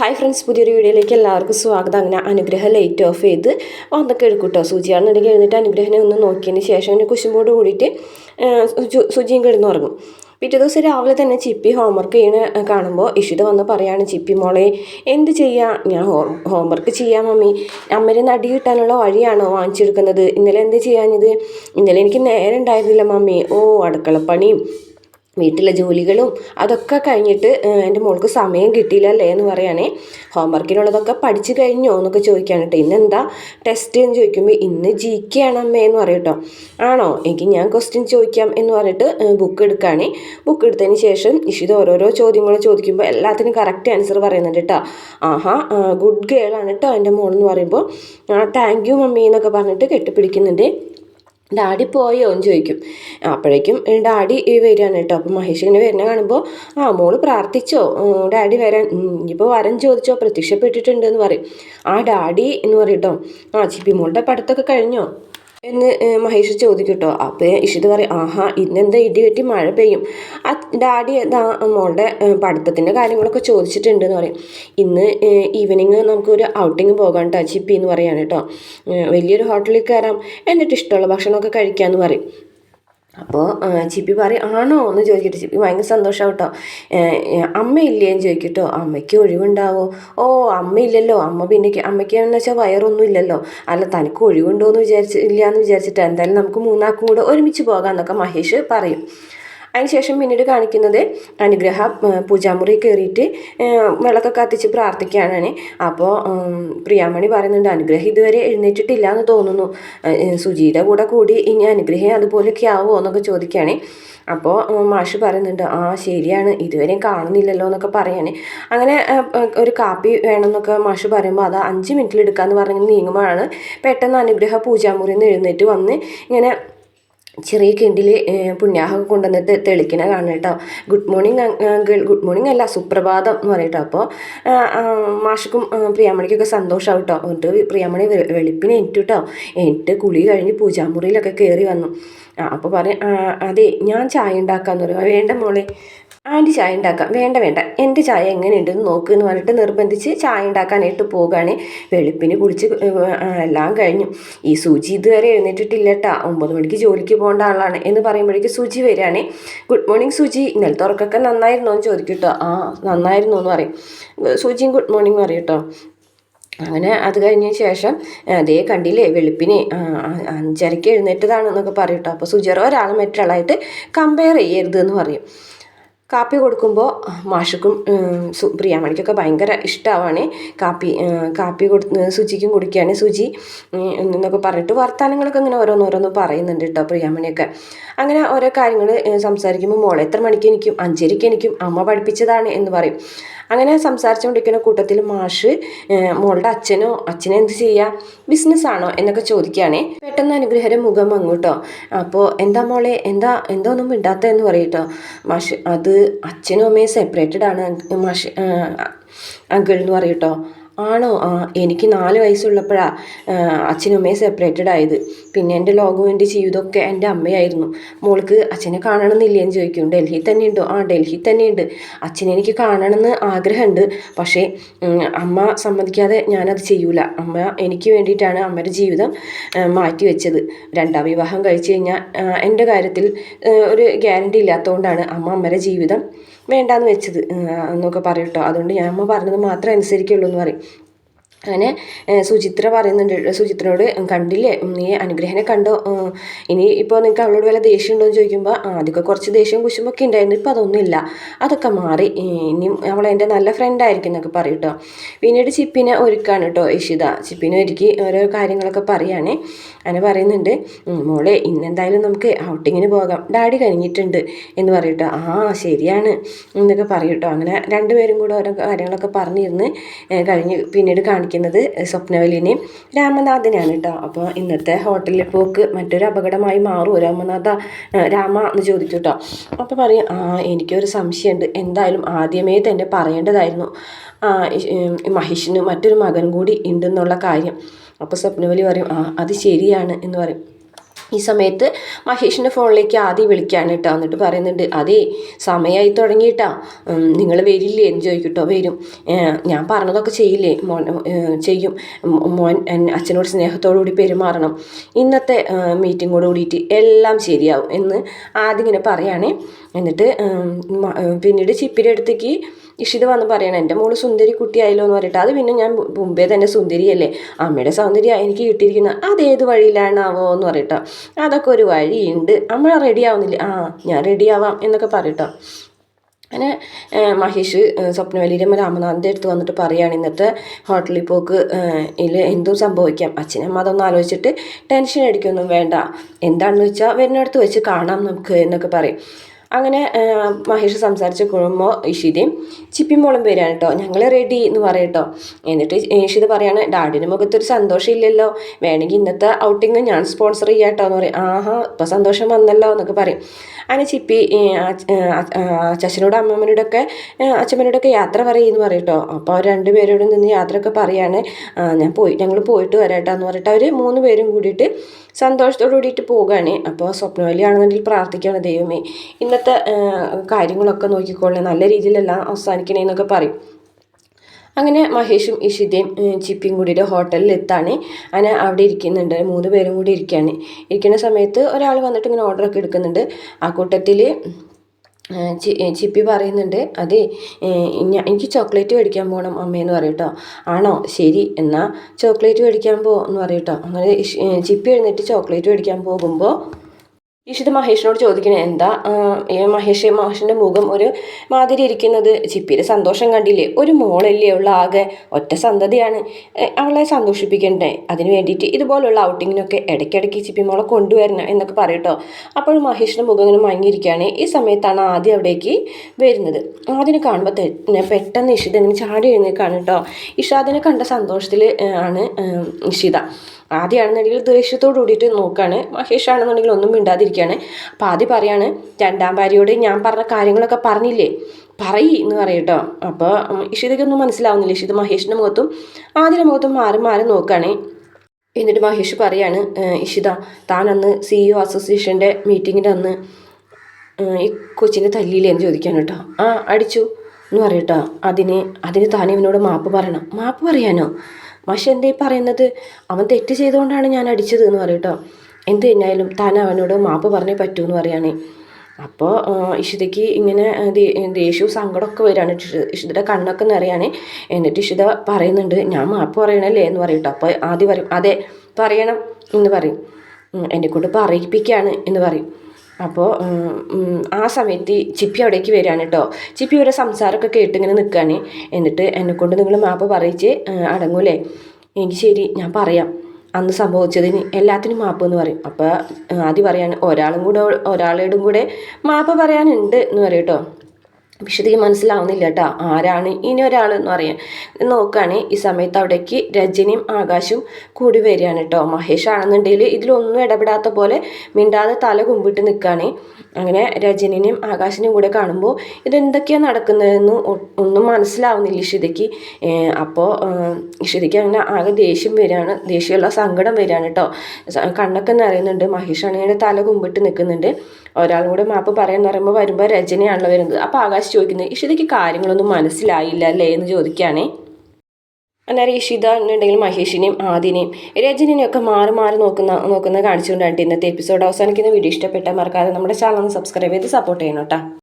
Hi friends പുതിയൊരു വീഡിയോയിലേക്ക് എല്ലാവർക്കും സ്വാഗതം. അങ്ങനെ അനുഗ്രഹം ലൈറ്റ് ഓഫ് ചെയ്ത് വന്നൊക്കെ എടുക്കൂട്ടോ കേട്ടോ സൂചിയാണെന്നുണ്ടെങ്കിൽ എഴുന്നിട്ട് അനുഗ്രഹനെ ഒന്ന് നോക്കിയതിന് ശേഷം അതിന് കുശുമ്പോട് കൂടിയിട്ട് സുചിയും കിടന്നുറങ്ങും. പിറ്റേ ദിവസം രാവിലെ തന്നെ ചിപ്പി ഹോംവർക്ക് ചെയ്യണ കാണുമ്പോൾ ഇഷിത വന്ന് പറയാണ് ചിപ്പി മോളെ എന്ത് ചെയ്യാം? ഞാൻ ഹോം ഹോംവർക്ക് ചെയ്യാം മമ്മി. അമ്മരെ നടി കിട്ടാനുള്ള വഴിയാണോ വാങ്ങിച്ചെടുക്കുന്നത്? ഇന്നലെ എന്ത് ചെയ്യാഞ്ഞത്? ഇന്നലെ എനിക്ക് നേരം ഉണ്ടായിരുന്നില്ല മമ്മി. ഓ അടുക്കളപ്പണിയും വീട്ടിലെ ജോലികളും അതൊക്കെ കഴിഞ്ഞിട്ട് എന്റെ മോൾക്ക് സമയം കിട്ടിയില്ലല്ലേ എന്ന് പറയുകയാണേ ഹോംവർക്കിനുള്ളതൊക്കെ പഠിച്ചു കഴിഞ്ഞോ എന്നൊക്കെ ചോദിക്കുകയാണ് കേട്ടോ. ഇന്നെന്താ ടെസ്റ്റ് എന്ന് ചോദിക്കുമ്പോൾ ഇന്ന് ജി കെ ആണ് അമ്മേ എന്ന് പറയും കേട്ടോ. ആണോ? എനിക്ക് ഞാൻ ക്വസ്റ്റ്യൻ ചോദിക്കാം എന്ന് പറഞ്ഞിട്ട് ബുക്ക് എടുക്കുകയാണേ. ബുക്ക് എടുത്തതിന് ശേഷം ഇഷിത് ഓരോരോ ചോദ്യങ്ങൾ ചോദിക്കുമ്പോൾ എല്ലാത്തിനും കറക്റ്റ് ആൻസർ പറയുന്നുണ്ട് കേട്ടോ. ആഹാ ഗുഡ് ഗേൾ ആണ് കേട്ടോ എന്റെ എന്ന് പറയുമ്പോൾ. താങ്ക് യു മമ്മി എന്നൊക്കെ പറഞ്ഞിട്ട് കെട്ടിപ്പിടിക്കുന്നുണ്ട്. ഡാഡി പോയോ എന്ന് ചോദിക്കും. അപ്പോഴേക്കും ഡാഡി വരികയാണ് കേട്ടോ. അപ്പം മഹേഷ് ഇങ്ങനെ വരുന്ന കാണുമ്പോൾ ആ മോൾ പ്രാർത്ഥിച്ചോ? ഡാഡി വരാൻ ഇപ്പോൾ വരം ചോദിച്ചോ? പ്രത്യക്ഷപ്പെട്ടിട്ടുണ്ട് എന്ന് പറയും. ആ ഡാഡി എന്ന് പറയും കേട്ടോ. ആ ചിപ്പി മോളുടെ പഠിത്തമൊക്കെ കഴിഞ്ഞോ? എന്ന് മഹേഷ് ചോദിക്കട്ടോ. കേട്ടോ അപ്പോൾ ഇഷിത് പറയും ആഹാ ഇന്നെന്താ ഇടി വെട്ടി മഴ പെയ്യും? ആ ഡാഡി എന്താ മോളുടെ പഠിത്തത്തിന്റെ കാര്യങ്ങളൊക്കെ ചോദിച്ചിട്ടുണ്ട് എന്ന് പറയും. ഇന്ന് ഈവനിങ് നമുക്കൊരു ഔട്ടിങ് പോകാൻ കേട്ടോ ചിപ്പി എന്ന് പറയാണ് കേട്ടോ. വലിയൊരു ഹോട്ടലിൽ കയറാം. എന്നിട്ട് ഇഷ്ടമുള്ള ഭക്ഷണമൊക്കെ കഴിക്കാമെന്ന് പറയും. അപ്പോൾ ചിപ്പി പറയും ആണോ? എന്ന് ചോദിക്കട്ടെ. ചിപ്പി ഭയങ്കര സന്തോഷം കേട്ടോ. അമ്മയില്ലേ എന്ന് ചോദിക്കട്ടോ. അമ്മയ്ക്ക് ഒഴിവുണ്ടാവോ? ഓ അമ്മയില്ലല്ലോ അമ്മ പിന്നെ അമ്മയ്ക്ക് എന്ന് വെച്ചാൽ വയറൊന്നും ഇല്ലല്ലോ. അല്ല തനിക്ക് ഒഴിവുണ്ടോ എന്ന് വിചാരിച്ച് ഇല്ല എന്ന് വിചാരിച്ചിട്ട് എന്തായാലും നമുക്ക് മൂന്നാൾക്കും കൂടെ ഒരുമിച്ച് പോകാമെന്നൊക്കെ മഹേഷ് പറയും. അതിനുശേഷം പിന്നീട് കാണിക്കുന്നത് അനുഗ്രഹ പൂജാമുറി കയറിയിട്ട് വിളക്കൊക്കെ കത്തിച്ച് പ്രാർത്ഥിക്കുകയാണ്. അപ്പോൾ പ്രിയാമണി പറയുന്നുണ്ട് അനുഗ്രഹം ഇതുവരെ എഴുന്നേറ്റിട്ടില്ല എന്ന് തോന്നുന്നു. സുജിയുടെ കൂടെ കൂടി ഇനി അനുഗ്രഹം അതുപോലെയൊക്കെ ആവുമോ എന്നൊക്കെ ചോദിക്കുകയാണ്. അപ്പോൾ മാഷ് പറയുന്നുണ്ട് ആ ശരിയാണ്. ഇതുവരെയും കാണുന്നില്ലല്ലോ എന്നൊക്കെ പറയാണ്. അങ്ങനെ ഒരു കാപ്പി വേണമെന്നൊക്കെ മാഷ് പറയുമ്പോൾ അത് അഞ്ച് മിനിറ്റിൽ എടുക്കാമെന്ന് പറഞ്ഞ് നീങ്ങുമ്പോഴാണ് പെട്ടെന്ന് അനുഗ്രഹ പൂജാമുറിയിൽ നിന്ന് എഴുന്നേറ്റ് വന്ന് ഇങ്ങനെ ചെറിയ കിണ്ടിൽ പുണ്യാഹൊക്കെ കൊണ്ടുവന്നിട്ട് തെളിക്കണ കാണും കേട്ടോ ഗുഡ് മോർണിംഗ് ഗുഡ് മോർണിംഗ് അല്ല സുപ്രഭാതം എന്ന് പറയും കേട്ടോ അപ്പോൾ മാഷക്കും പ്രിയാമണിക്കൊക്കെ സന്തോഷമാവും കേട്ടോ എന്നിട്ട് പ്രിയാമണി വെളുപ്പിനെ എണീറ്റു കേട്ടോ എന്നിട്ട് കുളി കഴിഞ്ഞ് പൂജാമുറിയിലൊക്കെ കയറി വന്നു. അപ്പോൾ പറയും അതെ ഞാൻ ചായ ഉണ്ടാക്കാമെന്ന് പറയും. വേണ്ട മോളെ ആന്റി ചായ ഉണ്ടാക്കാം. വേണ്ട വേണ്ട. എന്റെ ചായ എങ്ങനെയുണ്ടെന്ന് നോക്ക് എന്ന് പറഞ്ഞിട്ട് നിർബന്ധിച്ച് ചായ ഉണ്ടാക്കാനായിട്ട് പോകുകയാണ് വെളുപ്പിന് കുളിച്ച് എല്ലാം കഴിഞ്ഞു. ഈ സുജി ഇതുവരെ എഴുന്നേറ്റിട്ടില്ല കേട്ടാ ഒമ്പത് മണിക്ക് ജോലിക്ക് പോകേണ്ട ആളാണ് എന്ന് പറയുമ്പോഴേക്ക് സുജി വരികയാണ്. ഗുഡ് മോർണിംഗ് സുജി ഇന്നലത്തെ ഉറക്കൊക്കെ നന്നായിരുന്നോ എന്ന് ചോദിക്കും കേട്ടോ. ആ നന്നായിരുന്നു എന്ന് പറയും. സുജിയും ഗുഡ് മോർണിംഗ് പറയും കേട്ടോ. അങ്ങനെ അത് കഴിഞ്ഞ ശേഷം അതേ കണ്ടില്ലേ വെളുപ്പിന് അഞ്ചരയ്ക്ക് എഴുന്നേറ്റതാണെന്നൊക്കെ പറയും കേട്ടോ. അപ്പോൾ സുജറോ ഒരാൾ മറ്റൊരാളായിട്ട് കമ്പയർ ചെയ്യരുത് എന്ന് പറയും. കാപ്പി കൊടുക്കുമ്പോൾ മാഷക്കും പ്രിയാമണിക്കൊക്കെ ഭയങ്കര ഇഷ്ടമാവാണ് കാപ്പി കാപ്പി കൊടു സുജിക്കും കുടിക്കുകയാണ് സുജി എന്നൊക്കെ പറഞ്ഞിട്ട് വർത്തമാനങ്ങളൊക്കെ ഇങ്ങനെ ഓരോന്നോരോന്ന് പറയുന്നുണ്ട് കേട്ടോ പ്രിയാമണിയൊക്കെ. അങ്ങനെ ഓരോ കാര്യങ്ങൾ സംസാരിക്കുമ്പോൾ മോളെ എത്ര മണിക്ക് എനിക്കും അഞ്ചരയ്ക്ക് എനിക്കും അമ്മ പഠിപ്പിച്ചതാണ് എന്ന് പറയും. അങ്ങനെ സംസാരിച്ചുകൊണ്ടിരിക്കുന്ന കൂട്ടത്തിൽ മാഷ് മോളുടെ അച്ഛനോ അച്ഛനെ എന്ത് ചെയ്യുക ബിസിനസ്സാണോ എന്നൊക്കെ ചോദിക്കുകയാണേ. പെട്ടെന്ന് അനുഗ്രഹര മുഖം അങ്ങോട്ടോ അപ്പോൾ എന്താ മോളെ എന്താ എന്താ ഒന്നും മിണ്ടാത്ത എന്ന് പറയട്ടോ. മാഷ് അത് അച്ഛനും അമ്മയും സെപ്പറേറ്റഡ് ആണ് മാഷ് അങ്കിൾ എന്ന് പറയട്ടോ ആണോ? ആ എനിക്ക് നാല് വയസ്സുള്ളപ്പോഴാണ് അച്ഛനും അമ്മയും സെപ്പറേറ്റഡ് ആയത്. പിന്നെ എന്റെ ലോകവും എന്റെ ജീവിതമൊക്കെ എന്റെ അമ്മയായിരുന്നു. മോൾക്ക് അച്ഛനെ കാണണമെന്നില്ലേന്ന് ചോദിക്കും. ഡൽഹി തന്നെ ഉണ്ടോ? ആ ഡൽഹി തന്നെ ഉണ്ട്. അച്ഛനെ എനിക്ക് കാണണമെന്ന് ആഗ്രഹമുണ്ട്. പക്ഷേ അമ്മ സമ്മതിക്കാതെ ഞാനത് ചെയ്യൂല. അമ്മ എനിക്ക് വേണ്ടിയിട്ടാണ് അമ്മയുടെ ജീവിതം മാറ്റി വെച്ചത്. രണ്ടാം വിവാഹം കഴിച്ചു കഴിഞ്ഞാൽ എന്റെ കാര്യത്തിൽ ഒരു ഗ്യാരണ്ടി ഇല്ലാത്തതുകൊണ്ടാണ് അമ്മ അമ്മയുടെ ജീവിതം വേണ്ടാന്ന് വെച്ചത്. എന്നൊക്കെ പറയും കേട്ടോ. അതുകൊണ്ട് ഞാൻ അമ്മ പറഞ്ഞത് മാത്രമേ അനുസരിക്കുള്ളൂ എന്ന് പറയും. അങ്ങനെ സുചിത്ര പറയുന്നുണ്ട് സുചിത്രനോട് കണ്ടില്ലേ? നീ അനുഗ്രഹനെ കണ്ടോ? ഇനി ഇപ്പോൾ നിങ്ങൾക്ക് അവളോട് വല്ല ദേഷ്യം ഉണ്ടോ എന്ന് ചോദിക്കുമ്പോൾ ആദ്യമൊക്കെ കുറച്ച് ദേഷ്യം കുശുമൊക്കെ ഉണ്ടായിരുന്നു ഇപ്പോൾ അതൊന്നുമില്ല അതൊക്കെ മാറി. ഇനി ഇനിയും അവൾ എന്റെ നല്ല ഫ്രണ്ടായിരിക്കും എന്നൊക്കെ പറയും കേട്ടോ പിന്നീട് ചിപ്പിനെ ഒരുക്കാണ് കേട്ടോ ഇഷിത. ചിപ്പിനെ ഒരുക്കി ഓരോ കാര്യങ്ങളൊക്കെ പറയുകയാണേ അങ്ങനെ പറയുന്നുണ്ട് "ഉം, മോളെ ഇന്നെന്തായാലും നമുക്ക് ഔട്ടിങ്ങിന് പോകാം. ഡാഡി കഴിഞ്ഞിട്ടുണ്ട് എന്ന് പറയും കേട്ടോ ആ ശരിയാണ് എന്നൊക്കെ പറയും കേട്ടോ അങ്ങനെ രണ്ടുപേരും കൂടെ ഓരോ കാര്യങ്ങളൊക്കെ പറഞ്ഞിരുന്ന് കഴിഞ്ഞ് പിന്നീട് കാണിക്കുന്നത് സ്വപ്നവലിനെയും രാമനാഥനെയാണ് കേട്ടോ. അപ്പോൾ ഇന്നത്തെ ഹോട്ടലിൽ പോക്ക് മറ്റൊരു അപകടമായി മാറുമോ രാമനാഥ രാമ എന്ന് ചോദിച്ചു കേട്ടോ. അപ്പോൾ പറയും ആ എനിക്കൊരു സംശയമുണ്ട്. എന്തായാലും ആദ്യമേ തന്നെ പറയേണ്ടതായിരുന്നു. മഹിഷിന് മറ്റൊരു മകൻ കൂടി ഉണ്ടെന്നുള്ള കാര്യം. അപ്പോൾ സ്വപ്നവലി പറയും ആ അത് ശരിയാണ് എന്ന് പറയും. ഈ സമയത്ത് മഹേഷിന്റെ ഫോണിലേക്ക് ആദ്യം വിളിക്കാൻ കേട്ടോ എന്നിട്ട് പറയുന്നുണ്ട് അതേ സമയമായി തുടങ്ങിയിട്ടാ. നിങ്ങൾ വരില്ലേ? എന്ന് ചോദിക്കട്ടോ. വരും. ഞാൻ പറഞ്ഞതൊക്കെ ചെയ്യില്ലേ? മോൻ ചെയ്യും. മോൻ അച്ഛനോട് സ്നേഹത്തോടു കൂടി പെരുമാറണം. ഇന്നത്തെ മീറ്റിങ്ങോട് കൂടിയിട്ട് എല്ലാം ശരിയാവും എന്ന് ആദ്യം ഇങ്ങനെ പറയുകയാണേ എന്നിട്ട് പിന്നീട് ചിപ്പിന്റെ അടുത്തേക്ക് ഇഷിത വന്ന് പറയണം എന്റെ മോൾ സുന്ദരി കുട്ടിയായല്ലോ എന്ന് പറഞ്ഞിട്ട്. അത് പിന്നെ ഞാൻ മുമ്പേ തന്നെ സുന്ദരിയല്ലേ? അമ്മയുടെ സൗന്ദര്യം എനിക്ക് കിട്ടിയിരിക്കുന്ന അതേത് വഴിയിലാണാവോ എന്ന് പറയട്ടോ അതൊക്കെ ഒരു വഴിയുണ്ട്. അമ്മ റെഡി ആവുന്നില്ല. ആ ഞാൻ റെഡി ആവാം എന്നൊക്കെ പറയട്ടോ അങ്ങനെ മഹേഷ് സ്വപ്നവലിയിലും രാമനാഥന്റെ അടുത്ത് വന്നിട്ട് പറയുകയാണ് ഇന്നത്തെ ഹോട്ടലിൽ പോക്ക് ഇതിൽ എന്തും സംഭവിക്കാം. അച്ഛനമ്മ അതൊന്നും ആലോചിച്ചിട്ട് ടെൻഷൻ അടിക്കൊന്നും വേണ്ട. എന്താണെന്ന് വെച്ചാൽ വരുന്നിടത്ത് വെച്ച് കാണാം നമുക്ക് എന്നൊക്കെ പറയും. അങ്ങനെ മഹേഷ് സംസാരിച്ച് കുഴുമ്പോൾ ഇഷിതയും ചിപ്പിമോളും വരികയാണ് കേട്ടോ ഞങ്ങൾ റെഡി എന്ന് പറയട്ടോ എന്നിട്ട് ഇഷിത പറയാണ് ഡാഡിന്റെ മുഖത്തൊരു സന്തോഷം ഇല്ലല്ലോ വേണമെങ്കിൽ ഇന്നത്തെ ഔട്ടിങ് ഞാൻ സ്പോൺസർ ചെയ്യാം കേട്ടോ എന്ന് പറയും. ആഹാ ഇപ്പം സന്തോഷം വന്നല്ലോ എന്നൊക്കെ പറയും. അങ്ങനെ ചിപ്പി അച്ഛനോടും അമ്മമ്മനോടൊക്കെ അച്ഛമ്മനോടൊക്കെ യാത്ര പറയുമെന്ന് പറയട്ടോ അപ്പോൾ അവർ രണ്ടുപേരോടും നിന്ന് യാത്രയൊക്കെ പറയാണ്. ഞാൻ പോയി ഞങ്ങൾ പോയിട്ട് വരാട്ടോ എന്ന് പറഞ്ഞിട്ട് അവർ മൂന്ന് പേരും കൂടിയിട്ട് സന്തോഷത്തോടു കൂടിയിട്ട് പോകുകയാണ് അപ്പോൾ സ്വപ്നവലിയാണെന്നുണ്ടെങ്കിൽ പ്രാർത്ഥിക്കുകയാണ് ദൈവമേ. ഇന്നത്തെ കാര്യങ്ങളൊക്കെ നോക്കിക്കൊള്ളേ നല്ല രീതിയിലെല്ലാം അവസാനിക്കണേ എന്നൊക്കെ പറയും. അങ്ങനെ മഹേഷും ഇഷിതയും ചിപ്പിയും കൂടിയിട്ട് ഹോട്ടലിൽ എത്താണ് അങ്ങനെ അവിടെ ഇരിക്കുന്നുണ്ട്. മൂന്ന് പേരും കൂടി ഇരിക്കുകയാണ് ഇരിക്കുന്ന സമയത്ത് ഒരാൾ വന്നിട്ട് ഇങ്ങനെ ഓർഡറൊക്കെ എടുക്കുന്നുണ്ട്. ആ കൂട്ടത്തിൽ ചിപ്പി പറയുന്നുണ്ട് അതെ എനിക്ക് ചോക്ലേറ്റ് മേടിക്കാൻ പോകണം അമ്മയെന്ന് പറയും കേട്ടോ ആണോ? ശരി എന്നാൽ ചോക്ലേറ്റ് മേടിക്കാൻ പോ എന്ന് പറയും കേട്ടോ അങ്ങനെ ചിപ്പി എഴുന്നേറ്റ് ചോക്ലേറ്റ് മേടിക്കാൻ പോകുമ്പോൾ ഇഷിത് മഹേഷിനോട് ചോദിക്കണേ എന്താ മഹേഷ് മഹേഷിന്റെ മുഖം ഒരു മാതിരി ഇരിക്കുന്നത്? ചിപ്പിയുടെ സന്തോഷം കണ്ടില്ലേ? ഒരു മോളല്ലേ ഉള്ള ആകെ ഒറ്റ സന്തതിയാണ്. അവളെ സന്തോഷിപ്പിക്കണ്ടേ? അതിന് വേണ്ടിയിട്ട് ഇതുപോലുള്ള ഔട്ടിങ്ങിനൊക്കെ ഇടയ്ക്കിടയ്ക്ക് ചിപ്പി മോളെ കൊണ്ടുവരണം എന്നൊക്കെ പറയട്ടോ. അപ്പോൾ മഹേഷിന്റെ മുഖം ഇങ്ങനെ മങ്ങിയിരിക്കുകയാണ്. ഈ സമയത്താണ് ആദ്യം അവിടേക്ക് വരുന്നത്. ആദ്യം കാണുമ്പോൾ തന്നെ പെട്ടെന്ന് ഇഷിത ഇങ്ങനെ ചാടി എഴുന്നേക്കാണ് കേട്ടോ. ഇഷാദിനെ കണ്ട സന്തോഷത്തിൽ ആണ് ഇഷിത. ആദ്യമാണെന്നുണ്ടെങ്കിൽ ദേഷ്യത്തോട് കൂടിയിട്ട് നോക്കുകയാണ് മഹേഷ് ആണെന്നുണ്ടെങ്കിൽ ഒന്നും മിണ്ടാതിരിക്കുകയാണ്. അപ്പോൾ ആദ്യം പറയാണ് രണ്ടാം ഭാര്യയോട് ഞാൻ പറഞ്ഞ കാര്യങ്ങളൊക്കെ പറഞ്ഞില്ലേ? പറയി എന്ന് പറയട്ടോ അപ്പോൾ ഇഷിതയ്ക്കൊന്നും മനസ്സിലാവുന്നില്ല. ഇഷിത മഹേഷിന്റെ മുഖത്തും ആദ്യം മുഖത്തും മാറി മാറി നോക്കുകയാണ് എന്നിട്ട് മഹേഷ് പറയാണ് ഇഷിത താൻ അന്ന് സി ഇ ഒ അസോസിയേഷന്റെ മീറ്റിങ്ങിന്റെ അന്ന് ഈ കൊച്ചിനെ തല്ലിയില്ലേ എന്ന് ചോദിക്കാൻ കേട്ടോ. ആ അടിച്ചു എന്ന് പറയട്ടോ അതിന് അതിന് താൻ ഇവനോട് മാപ്പ് പറയണം. മാപ്പ് പറയാനോ? മാഷ എന്തേ പറയുന്നത്? അവൻ തെറ്റ് ചെയ്തുകൊണ്ടാണ് ഞാൻ അടിച്ചത് എന്ന് പറയും കേട്ടോ. എന്ത് കഴിഞ്ഞാലും താൻ അവനോട് മാപ്പ് പറഞ്ഞേ പറ്റൂ എന്ന് പറയുകയാണേ അപ്പോൾ ഇഷിതയ്ക്ക് ഇങ്ങനെ ദേഷ്യവും സങ്കടമൊക്കെ വരികയാണ് ഇഷിതയുടെ കണ്ണൊക്കെ നിറയാണ്. എന്നിട്ട് ഇഷിത പറയുന്നുണ്ട് ഞാൻ മാപ്പ് പറയണല്ലേ? എന്ന് പറയും കേട്ടോ. അപ്പോൾ ആദ്യം പറയും അതെ പറയണം എന്ന് പറയും. എന്നെ കൊണ്ട് പറയിപ്പിക്കുകയാണ് എന്ന് പറയും. അപ്പോൾ ആ സമയത്ത് ചിപ്പി അവിടേക്ക് വരികയാണ് കേട്ടോ ചിപ്പി ഇവരെ സംസാരമൊക്കെ കേട്ട് ഇങ്ങനെ നിൽക്കുകയാണ് എന്നിട്ട് എന്നെക്കൊണ്ട് നിങ്ങൾ മാപ്പ് പറയിച്ച് അടങ്ങൂലേ? എനിക്ക് ശരി ഞാൻ പറയാം. അന്ന് സംഭവിച്ചതിന് എല്ലാത്തിനും മാപ്പ് എന്ന് പറയും. അപ്പോൾ ആദ്യം പറയാണ് ഒരാളും കൂടെ ഒരാളോടും കൂടെ മാപ്പ് പറയാനുണ്ട് എന്ന് പറയും കേട്ടോ വിശദീ മനസ്സിലാവുന്നില്ല കേട്ടോ. ആരാണ് ഇനി ഒരാൾ എന്ന് പറയാൻ. നോക്കുകയാണെങ്കിൽ ഈ സമയത്ത് അവിടേക്ക് രജനിയും ആകാശും കൂടി വരികയാണ് കേട്ടോ. മഹേഷ് ആണെന്നുണ്ടെങ്കിൽ ഇതിലൊന്നും ഇടപെടാത്ത പോലെ മിണ്ടാതെ തല കുമ്പിട്ട് നിൽക്കുകയാണ്. അങ്ങനെ രജനിനെയും ആകാശിനെയും കൂടെ കാണുമ്പോൾ ഇതെന്തൊക്കെയാണ് നടക്കുന്നതെന്ന് ഒന്നും മനസ്സിലാവുന്നില്ല ഇഷിതയ്ക്ക്. അപ്പോൾ ഇഷിതയ്ക്ക് അങ്ങനെ ആകെ ദേഷ്യം വരികയാണ്. ദേഷ്യമുള്ള സങ്കടം വരികയാണ് കേട്ടോ. കണ്ണൊക്കെ നിറയുന്നുണ്ട്. മഹേഷ് ആണെങ്കിൽ തല കുമ്പിട്ട് നിൽക്കുന്നുണ്ട്. ഒരാളും കൂടെ മാപ്പ് പറയാന്ന് പറയുമ്പോൾ വരുമ്പോൾ രചനയാണല്ലോ വരുന്നത്. അപ്പോൾ ആകാശ് ചോദിക്കുന്നത് ഇഷിതയ്ക്ക് കാര്യങ്ങളൊന്നും മനസ്സിലായില്ല അല്ലേ എന്ന് ചോദിക്കുകയാണേ. അന്നേരം ഇഷിത എന്നുണ്ടെങ്കിൽ മഹേഷിനെയും ആദിനെയും രജനിനെയും ഒക്കെ മാറി മാറി നോക്കുന്ന നോക്കുന്ന കാണിച്ചുകൊണ്ടാണ് ഇന്നത്തെ എപ്പിസോഡ് അവസാനിക്കുന്ന വീഡിയോ ഇഷ്ടപ്പെട്ടാൽ മറക്കാതെ നമ്മുടെ ചാനൽ സബ്സ്ക്രൈബ് ചെയ്ത് സപ്പോർട്ട് ചെയ്യണം കേട്ടോ.